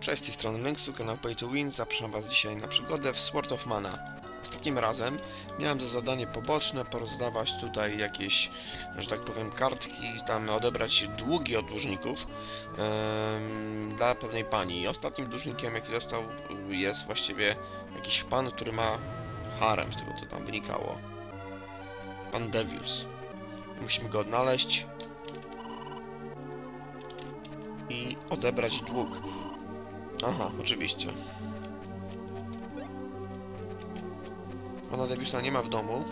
Cześć, z tej strony Linksu, kanał Pay to Win. Zapraszam Was dzisiaj na przygodę w Sword of Mana. Ostatnim razem miałem za zadanie poboczne porozdawać tutaj jakieś, że tak powiem, kartki, tam odebrać długi od dłużników dla pewnej pani. I ostatnim dłużnikiem, jaki został, jest właściwie jakiś pan, który ma harem, z tego co tam wynikało. Pan Devius. Musimy go odnaleźć i odebrać dług. Aha, oczywiście. Pana Deviusa nie ma w domu.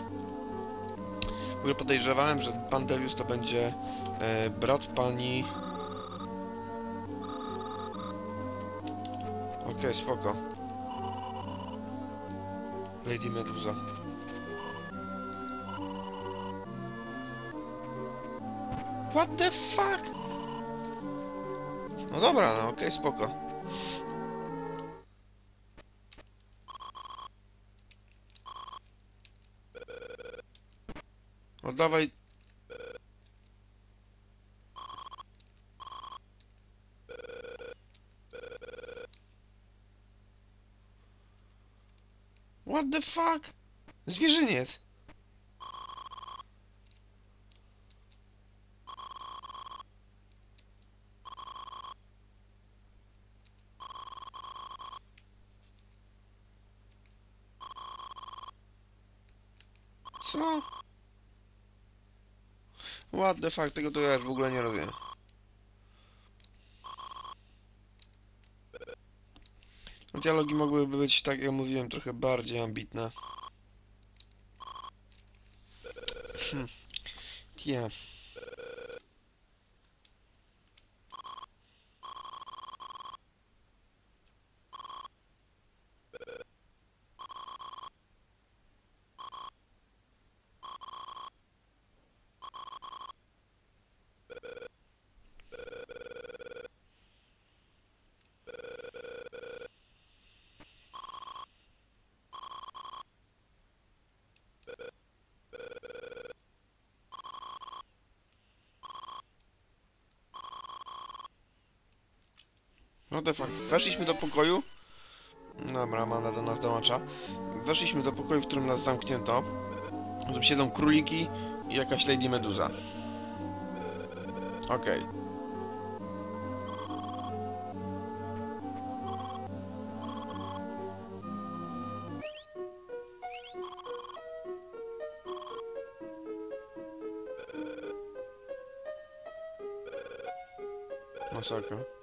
W ogóle podejrzewałem, że pan Devius to będzie e, brat pani... Okej, spoko. Lady Medusa. What the fuck? No dobra, no okej, spoko. Oddawaj... What the fuck? Zwierzyniec! Co? What the fuck, tego to ja już w ogóle nie robię. Dialogi mogłyby być, tak jak mówiłem, trochę bardziej ambitne. Hm. Tia. Weszliśmy do pokoju. Dobra, Amanda do nas dołącza. Weszliśmy do pokoju, w którym nas zamknięto. Tam siedzą króliki i jakaś Lady Meduza. Okej. Masakra.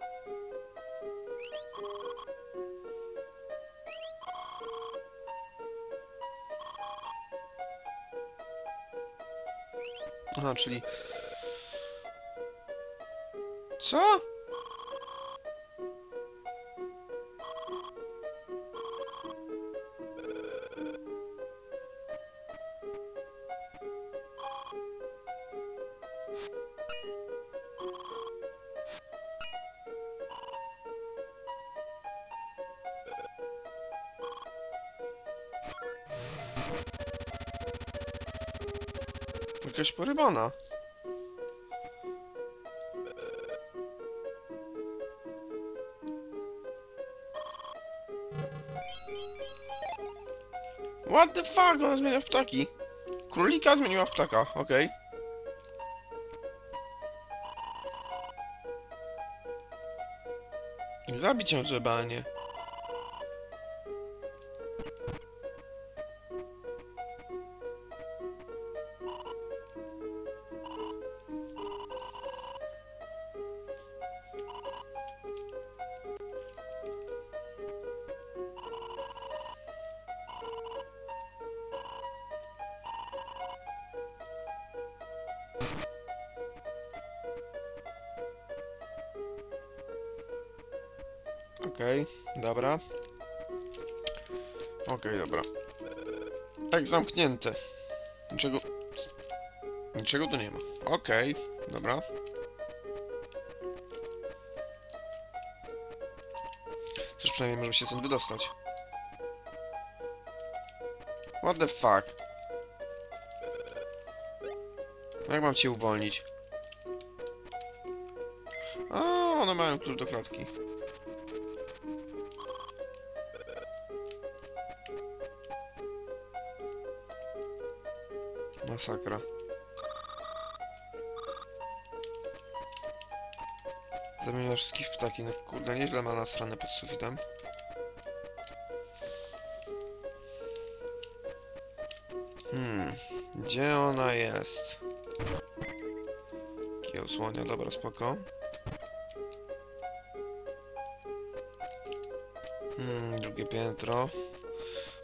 Aha, czyli... Co? Jakaś porybana. What the fuck? Ona zmienia w ptaki. Królika zmieniła w ptaka, okej. Zabić ją trzeba, nie. Okej, dobra. Okej, dobra. Tak, zamknięte. Niczego... Niczego tu nie ma. Okej, dobra. Też przynajmniej możemy się stąd wydostać. What the fuck? Jak mam cię uwolnić? A, one mają klucz do klatki. Masakra. Zamienia wszystkich w ptaki. No kurde, nieźle ma nasrane pod sufitem. Hmm, gdzie ona jest? Kieł słonia, dobra, spoko. Hmm, drugie piętro.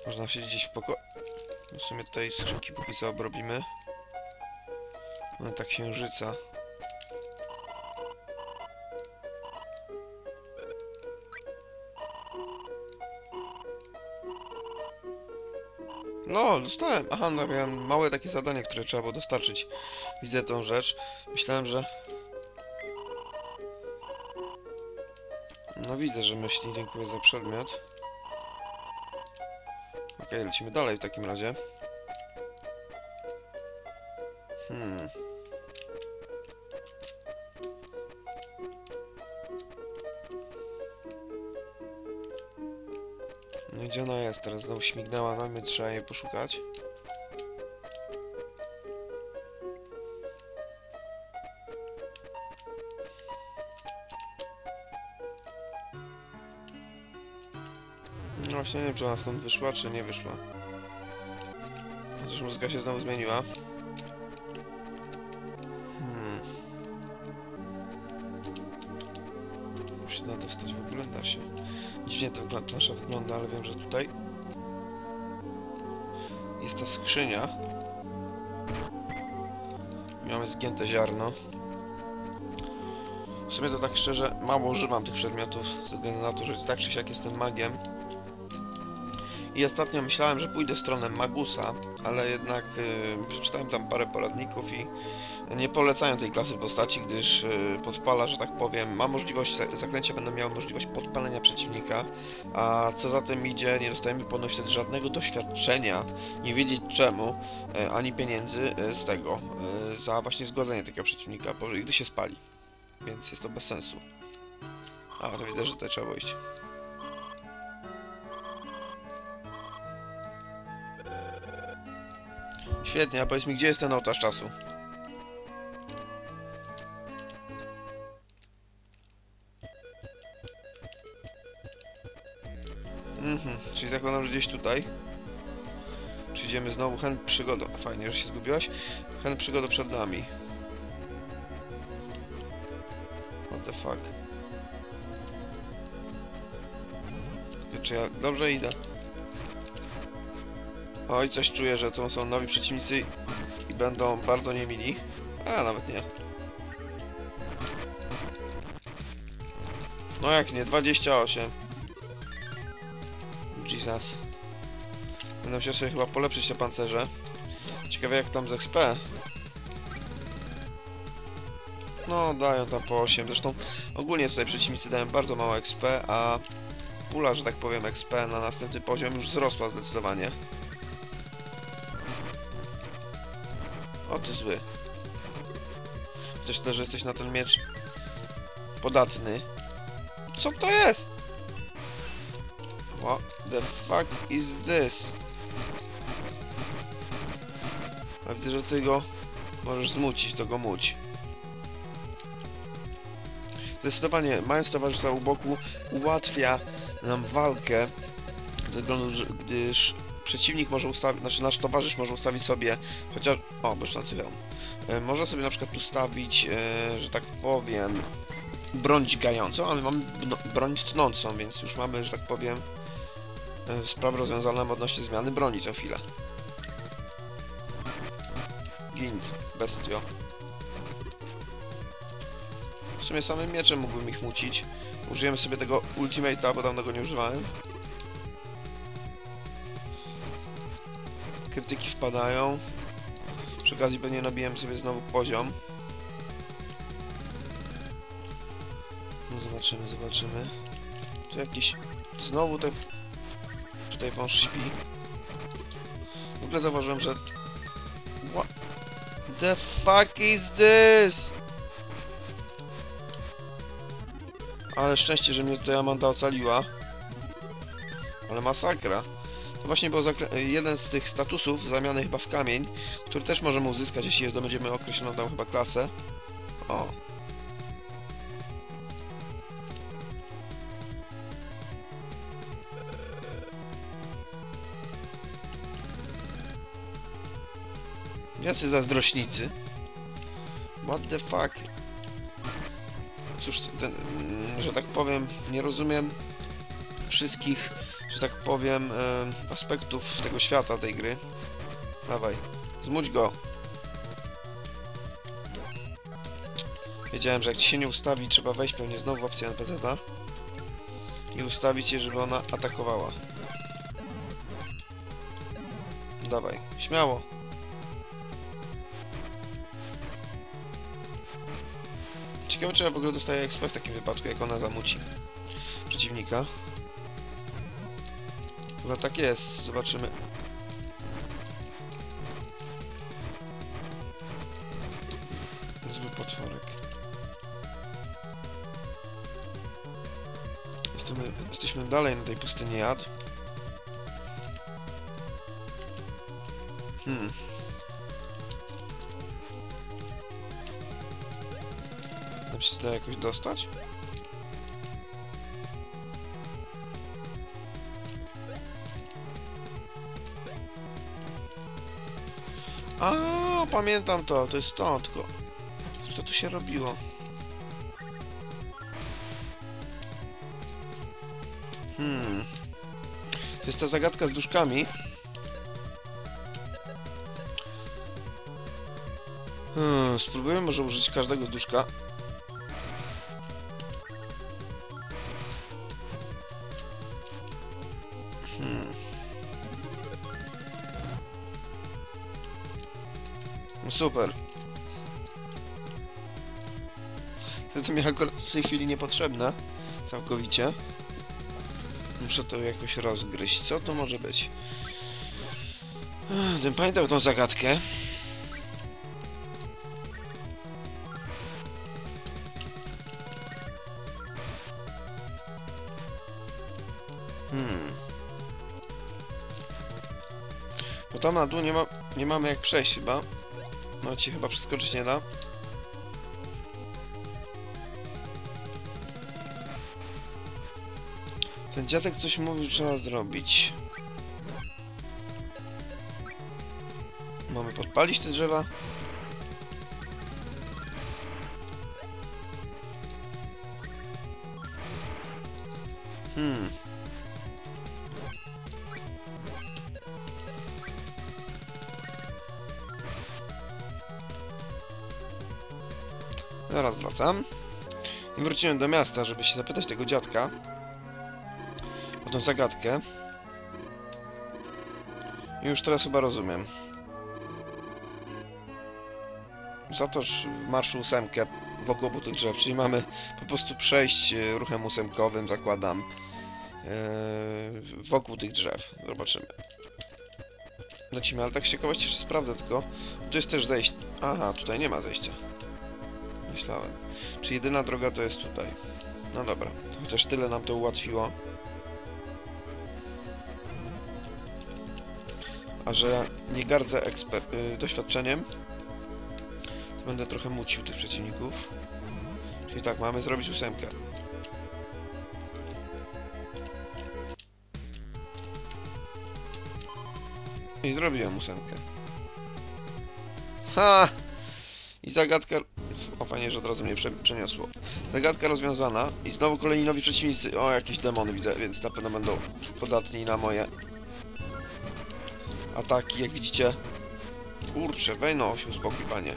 Można siedzieć gdzieś w pokoju. W sumie tutaj skrzynki póki co obrobimy. No ta księżyca. No, dostałem. Aha, no miałem małe takie zadanie, które trzeba było dostarczyć. Widzę tą rzecz. Myślałem, że... No widzę, że myśli. Dziękuję za przedmiot. Okej, lecimy dalej w takim razie. Hmm. No gdzie ona jest? Teraz znowu śmignęła na mnie, trzeba jej poszukać. Właśnie nie wiem, czy ona stąd wyszła, czy nie wyszła. Chociaż muzyka się znowu zmieniła. Hmm. Się da dostać w ogóle? Da się. Dziwnie ta plansza wygląda, ale wiem, że tutaj jest ta skrzynia. Mamy zgięte ziarno. W sumie to tak szczerze mało używam tych przedmiotów, ze względu na to, że tak czy siak jestem magiem. I ostatnio myślałem, że pójdę w stronę Magusa, ale jednak y, przeczytałem tam parę poradników i nie polecają tej klasy postaci, gdyż y, podpala, że tak powiem, ma możliwość, za- zaklęcia będą miały możliwość podpalenia przeciwnika, a co za tym idzie, nie dostajemy ponoć wtedy żadnego doświadczenia, nie wiedzieć czemu, y, ani pieniędzy y, z tego, za właśnie zgładzenie takiego przeciwnika, gdy się spali, więc jest to bez sensu. A, to widzę, że tutaj trzeba iść. Świetnie, a powiedz mi, gdzie jest ten ołtarz czasu? Mhm, czyli zakładam, że gdzieś tutaj. Czy idziemy znowu? Hen przygoda. Fajnie, że się zgubiłaś. Hen przygoda przed nami. What the fuck? Czy ja dobrze idę? Oj, coś czuję, że to są nowi przeciwnicy i będą bardzo niemili. A, nawet nie. No jak nie, 28. Jesus. Będę musiał sobie chyba polepszyć te pancerze. Ciekawe jak tam z XP. No, dają tam po 8. Zresztą ogólnie tutaj przeciwnicy dają bardzo mało XP, a pula, że tak powiem, XP na następny poziom już wzrosła zdecydowanie. O, ty zły. To, że jesteś na ten miecz podatny. Co to jest? What the fuck is this? A widzę, że ty go możesz zmucić, to go muć. Zdecydowanie, mając towarzysza u boku, ułatwia nam walkę, gdyż przeciwnik może ustawić, znaczy nasz towarzysz może ustawić sobie chociaż... O, błyszczący hełm. E, Może sobie na przykład ustawić, e, że tak powiem, broń dźgającą, a my mamy broń tnącą, więc już mamy, że tak powiem, e, sprawy rozwiązane odnośnie zmiany broni co chwilę. Gin, bestio. W sumie samym mieczem mógłbym ich mucić. Użyjemy sobie tego ultimate'a, bo dawno go nie używałem. Krytyki wpadają. Przy okazji pewnie nabiłem sobie znowu poziom. No zobaczymy, zobaczymy. Tu jakiś... Znowu te... Tutaj wąż śpi. W ogóle zauważyłem, że... What the fuck is this? Ale szczęście, że mnie tutaj Amanda ocaliła. Ale masakra. To właśnie był jeden z tych statusów zamiany chyba w kamień, który też możemy uzyskać, jeśli zdobędziemy określoną tam chyba klasę. O. Jacy zazdrośnicy. What the fuck? Cóż, ten, mm, że tak powiem, nie rozumiem wszystkich, że tak powiem, e, aspektów tego świata, tej gry. Dawaj, zmuć go. Wiedziałem, że jak ci się nie ustawi, trzeba wejść pewnie znowu w opcję NPC-a i ustawić je, żeby ona atakowała. Dawaj, śmiało. Ciekawe, czy ja w ogóle dostaję XP w takim wypadku, jak ona zamuci przeciwnika. Chyba tak jest, zobaczymy. Zły potworek. Jesteśmy, jesteśmy dalej na tej pustyni jad. Hmm. Tam się da jakoś dostać? A, pamiętam to, to jest stąd, tylko... Co tu się robiło? Hmm... To jest ta zagadka z duszkami. Hmm, spróbujemy może użyć każdego duszka. Super. To mi akurat w tej chwili niepotrzebne. Całkowicie. Muszę to jakoś rozgryźć. Co to może być? Gdybym pamiętał tą zagadkę. Hmm. Bo tam na dół nie, ma, nie mamy jak przejść chyba. No ci chyba przeskoczyć nie da. Ten dziadek coś mówił, trzeba zrobić. Mamy podpalić te drzewa. Hmm. Zaraz wracam. I wróciłem do miasta, żeby się zapytać tego dziadka o tą zagadkę. I już teraz chyba rozumiem. Zatoż w marszu ósemkę wokół obu tych drzew, czyli mamy po prostu przejść e, ruchem ósemkowym, zakładam, e, wokół tych drzew. Zobaczymy. Lecimy, ale tak z ciekawości jeszcze sprawdzę tylko. Tu jest też zejście. Aha, tutaj nie ma zejścia. Myślałem. Czy jedyna droga to jest tutaj? No dobra, chociaż tyle nam to ułatwiło. A że nie gardzę eksper- y, doświadczeniem, to będę trochę mucił tych przeciwników. Czyli tak, mamy zrobić ósemkę. I zrobiłem ósemkę. Ha! I zagadka... O, fajnie, że od razu mnie prze przeniosło. Zagadka rozwiązana i znowu kolejni nowi przeciwnicy. O, jakieś demony widzę, więc na pewno będą podatni na moje ataki, jak widzicie. Kurczę, wej no, się uspokój, panie.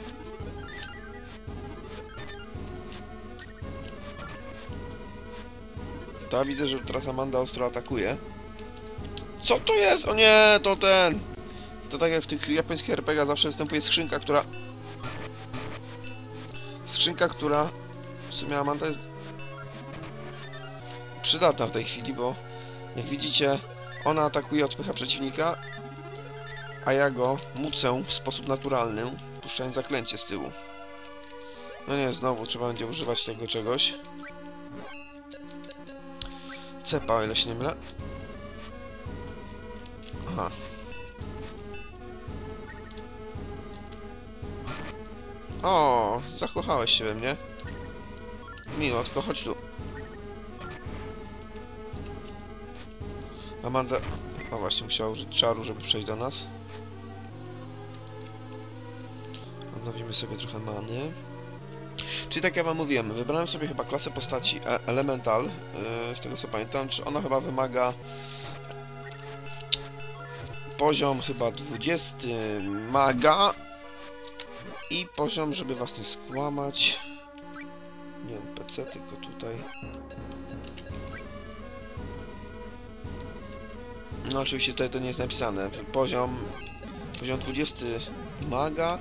Ta widzę, że teraz Amanda ostro atakuje. Co to jest? O nie, to ten... To tak jak w tych japońskich RPG zawsze występuje skrzynka, która... Skrzynka, która... W sumie Amanda jest... Przydatna w tej chwili, bo... Jak widzicie, ona atakuje, odpycha przeciwnika, a ja go mucę w sposób naturalny, puszczając zaklęcie z tyłu. No nie, znowu trzeba będzie używać tego czegoś. Cepa, o ile się nie mylę. Aha. O, zakochałeś się we mnie. Miło, tylko chodź tu. Amanda... O właśnie, musiała użyć czaru, żeby przejść do nas. Odnowimy sobie trochę many. Czyli tak jak wam mówiłem, wybrałem sobie chyba klasę postaci e Elemental, yy, z tego co pamiętam, czy ona chyba wymaga poziom chyba 20 maga i poziom, żeby was nie skłamać. Nie wiem, PC, tylko tutaj. No oczywiście tutaj to nie jest napisane. Poziom, poziom 20 maga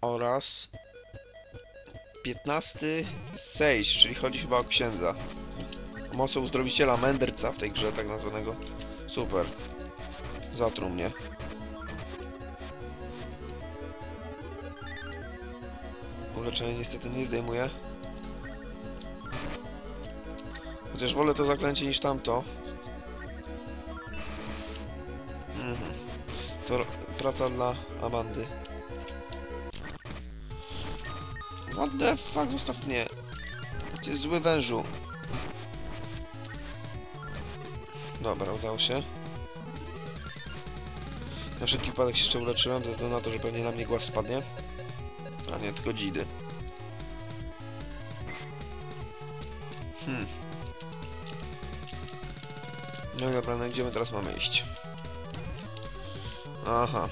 oraz 15 Sage, czyli chodzi chyba o księdza. Mocą uzdrowiciela mędrca w tej grze tak nazwanego. Super. Zatruł mnie. Niestety nie zdejmuje. Chociaż wolę to zaklęcie niż tamto. Mhm. To praca dla Amandy. What the fuck? Zostaw mnie. Ty zły wężu. Dobra, udało się. Na wszelki wypadek się jeszcze uleczyłem, ze względu na to, że pewnie na mnie głaz spadnie. A nie, tylko dzidy. Hmm. No i dobra, no gdzie my teraz mamy iść? Aha.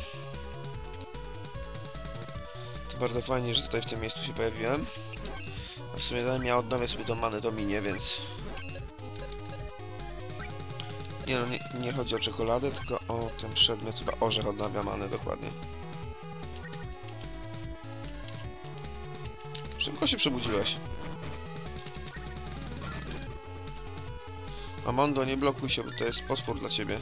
To bardzo fajnie, że tutaj w tym miejscu się pojawiłem. A w sumie zanim ja odnowię sobie tą manę, to minie, więc... Nie no, nie, nie chodzi o czekoladę, tylko o ten przedmiot, chyba orzech odnawia manę, dokładnie. Szybko się przebudziłeś. Amando, nie blokuj się, bo to jest potwór dla ciebie.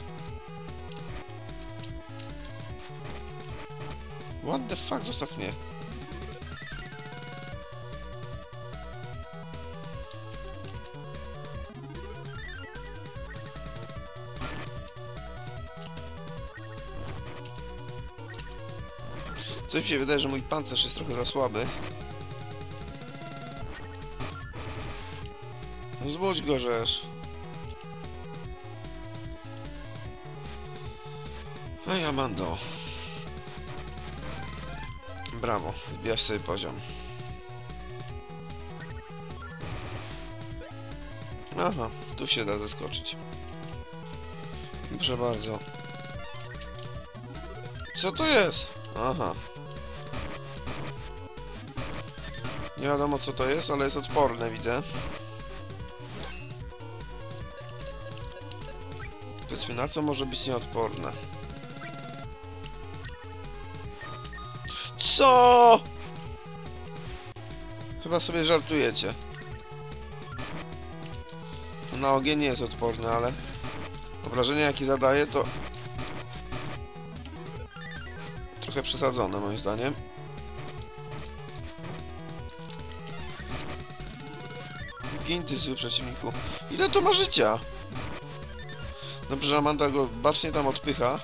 What the fuck, zostaw mnie. Coś mi się wydaje, że mój pancerz jest trochę za słaby. Zbudź go, żeż. No i Amando. Brawo, wbijasz sobie poziom. Aha, tu się da zeskoczyć. Proszę bardzo. Co to jest? Aha. Nie wiadomo co to jest, ale jest odporne, widzę. Na co może być nieodporne? Co? Chyba sobie żartujecie. No, na ogień nie jest odporny, ale obrażenia jakie zadaje to trochę przesadzone moim zdaniem. Gin ty zły przeciwniku. Ile to ma życia? Dobrze, Amanda go bacznie tam odpycha.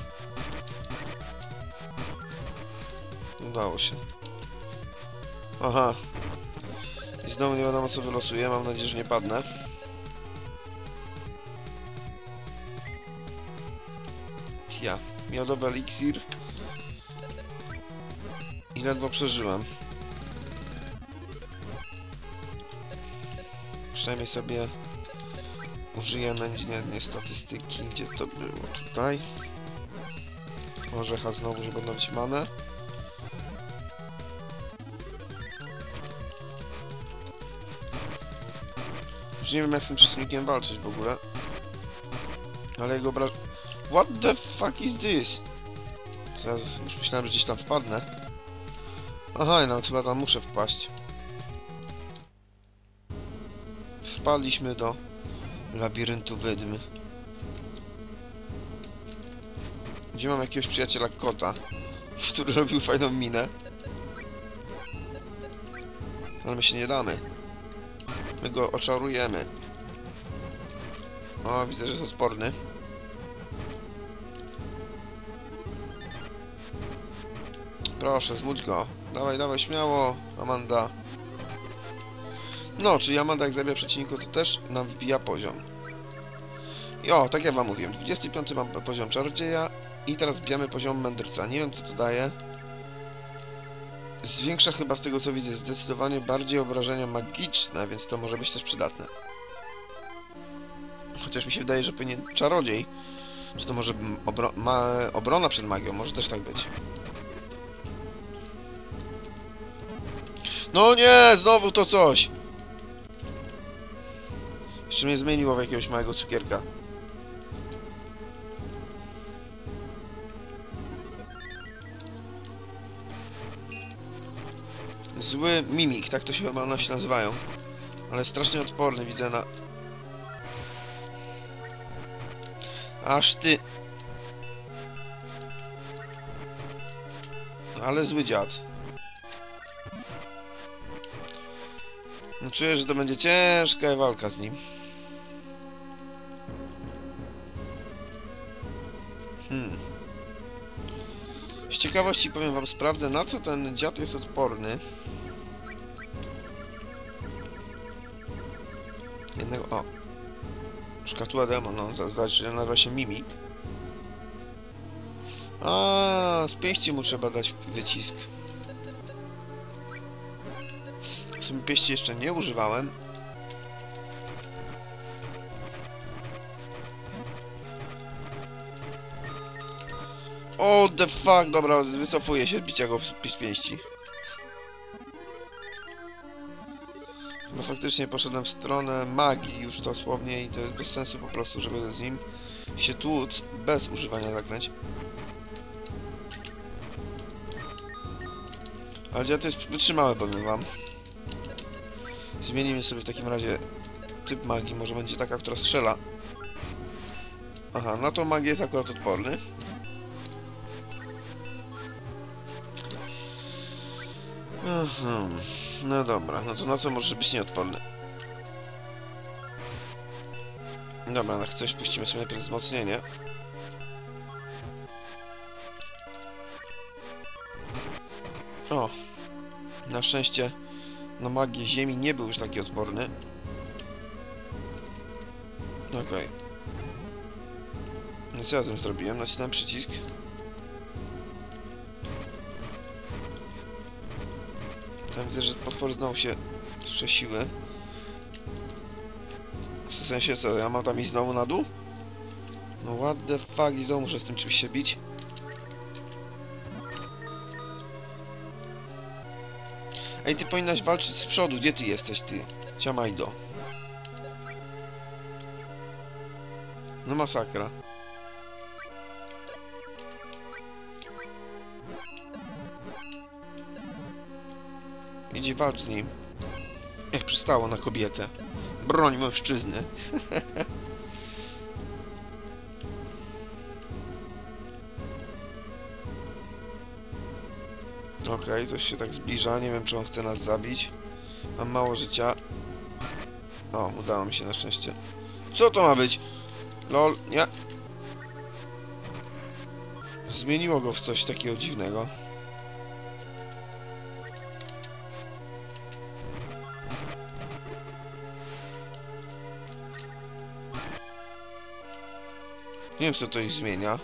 Udało się. Aha. I znowu nie wiadomo co wylosuje. Mam nadzieję, że nie padnę. Tia. Miodowy eliksir. I ledwo przeżyłem. Przynajmniej sobie nie, nie statystyki. Gdzie to było? Tutaj. Orzecha znowu, żeby odnowić manę. Już nie wiem jak z tym przeciwnikiem walczyć w ogóle. Ale jego obraż... What the fuck is this? Teraz już myślałem, że gdzieś tam wpadnę. Aha, no chyba tam muszę wpaść. Wpadliśmy do Labiryntu wydm. Gdzie mam jakiegoś przyjaciela kota, który robił fajną minę. Ale my się nie damy. My go oczarujemy. O, widzę, że jest odporny. Proszę, zmódź go. Dawaj, dawaj, śmiało, Amanda. No, czyli Amanda jak zabija przeciwników, to też nam wbija poziom. I o, tak jak wam mówiłem, 25 mam poziom czarodzieja i teraz wbijamy poziom mędrca. Nie wiem, co to daje. Zwiększa chyba z tego, co widzę, zdecydowanie bardziej obrażenia magiczne, więc to może być też przydatne. Chociaż mi się wydaje, że powinien czarodziej. Czy to może obro ma obrona przed magią? Może też tak być. No nie, znowu to coś. Jeszcze mnie zmieniło w jakiegoś małego cukierka. Zły mimik, tak to się chyba nasi nazywają. Ale strasznie odporny widzę na... Aż ty... Ale zły dziad. No czuję, że to będzie ciężka walka z nim. Ciekawości powiem wam, sprawdzę na co ten dziad jest odporny. Jednego... O! Szkatuła demon, no, zazwyczaj nazywa się Mimik. A, z pięści mu trzeba dać wycisk. W sumie pieści jeszcze nie używałem. O, the fuck, dobra, wycofuję się z bicia go z pięści. No faktycznie poszedłem w stronę magii już dosłownie i to jest bez sensu po prostu, żeby z nim się tłuc bez używania zaklęć. Ale dziad jest wytrzymały, powiem wam. Zmienimy sobie w takim razie typ magii, może będzie taka, która strzela. Aha, na tą magię jest akurat odporny. No dobra, no to na co może być nieodporny? Dobra, na coś puścimy sobie najpierw wzmocnienie. O, na szczęście na magię ziemi nie był już taki odporny. Okej. Okay. No co ja tym zrobiłem? Nacisnąłem przycisk. Widzę, że potwory znowu się strzesiły. W sensie co, ja mam tam iść znowu na dół? No what the fuck i znowu muszę z tym czymś się bić. Ej, ty powinnaś walczyć z przodu. Gdzie ty jesteś, ty? Ciamajdo. No masakra. Idzie walcz z nim. Jak przystało na kobietę. Broń mężczyzny. Okej, okay, coś się tak zbliża. Nie wiem, czy on chce nas zabić. Mam mało życia. O, udało mi się na szczęście. Co to ma być? Lol, nie. Zmieniło go w coś takiego dziwnego. Wiem, co to ich zmienia.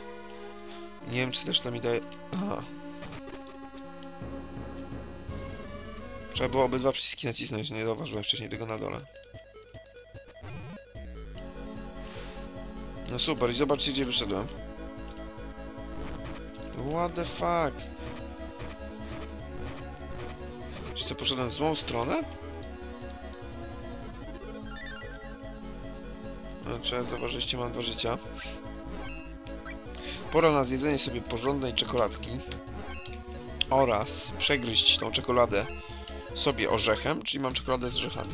Nie wiem, czy też to mi daje... Aha. Trzeba było obydwa przyciski nacisnąć, nie zauważyłem wcześniej tego na dole. No super, i zobaczcie gdzie wyszedłem. What the fuck? Czy to poszedłem w złą stronę? No, trzeba zauważyliście, mam dwa życia. Pora na zjedzenie sobie porządnej czekoladki oraz przegryźć tą czekoladę sobie orzechem, czyli mam czekoladę z orzechami.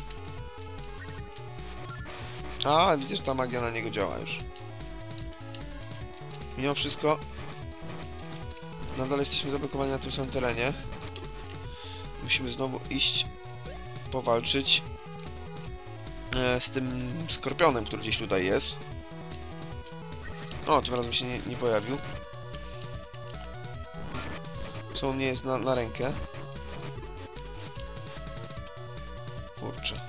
A, widzę, że ta magia na niego działa już. Mimo wszystko nadal jesteśmy zablokowani na tym samym terenie. Musimy znowu iść powalczyć e, z tym skorpionem, który gdzieś tutaj jest. O, tym razem się nie, nie pojawił. Co u mnie jest na, na rękę? Kurczę.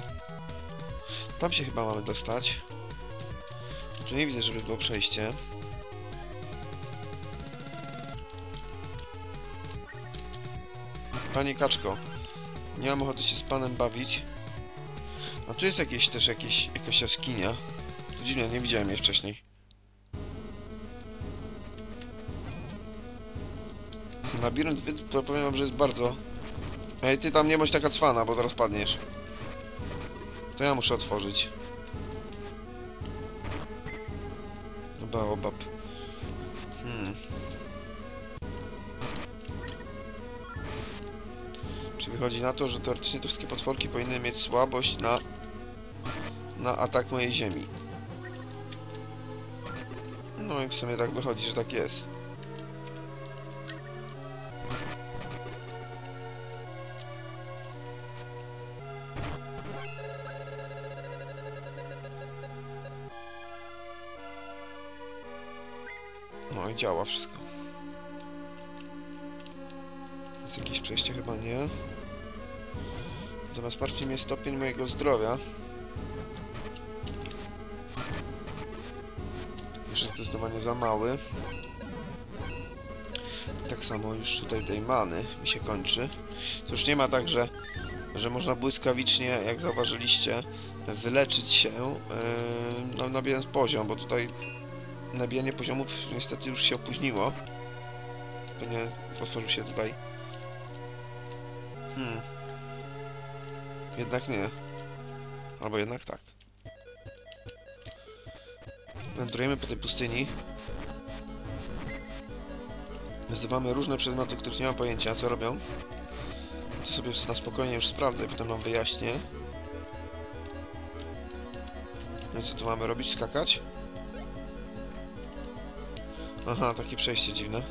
Tam się chyba mamy dostać. Tu nie widzę, żeby było przejście. Panie Kaczko, nie mam ochoty się z panem bawić. A tu jest jakieś też jakieś, jakaś jaskinia. To dziwne, nie widziałem jej wcześniej. Labirynt, to powiem wam, że jest bardzo... Ej, ty tam nie bądź taka cwana, bo zaraz padniesz. To ja muszę otworzyć. No baobab. Hmm. Czy wychodzi na to, że teoretycznie te wszystkie potworki powinny mieć słabość na... na atak mojej ziemi. No i w sumie tak wychodzi, że tak jest. Działa wszystko. Jest jakieś przejście? Chyba nie. Natomiast martwi mnie stopień mojego zdrowia. Już jest zdecydowanie za mały. Tak samo już tutaj tej many mi się kończy. To już nie ma tak, że, że można błyskawicznie, jak zauważyliście, wyleczyć się, yy, no, nabijając poziom, bo tutaj nabijanie poziomów niestety już się opóźniło. Pewnie otworzył się tutaj. Hmm. Jednak nie. Albo jednak tak. Wędrujemy po tej pustyni. Wyzywamy różne przedmioty, których nie mam pojęcia, co robią. To sobie na spokojnie już sprawdzę i potem nam wyjaśnię. No i co tu mamy robić? Skakać? Aha, takie przejście dziwne.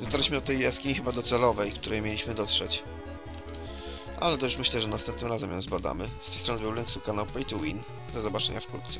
Dotarliśmy do tej jaskini chyba docelowej, której mieliśmy dotrzeć. Ale to już myślę, że następnym razem ją zbadamy. Z tej strony był Linksu, kanał Pay to Win. Do zobaczenia wkrótce.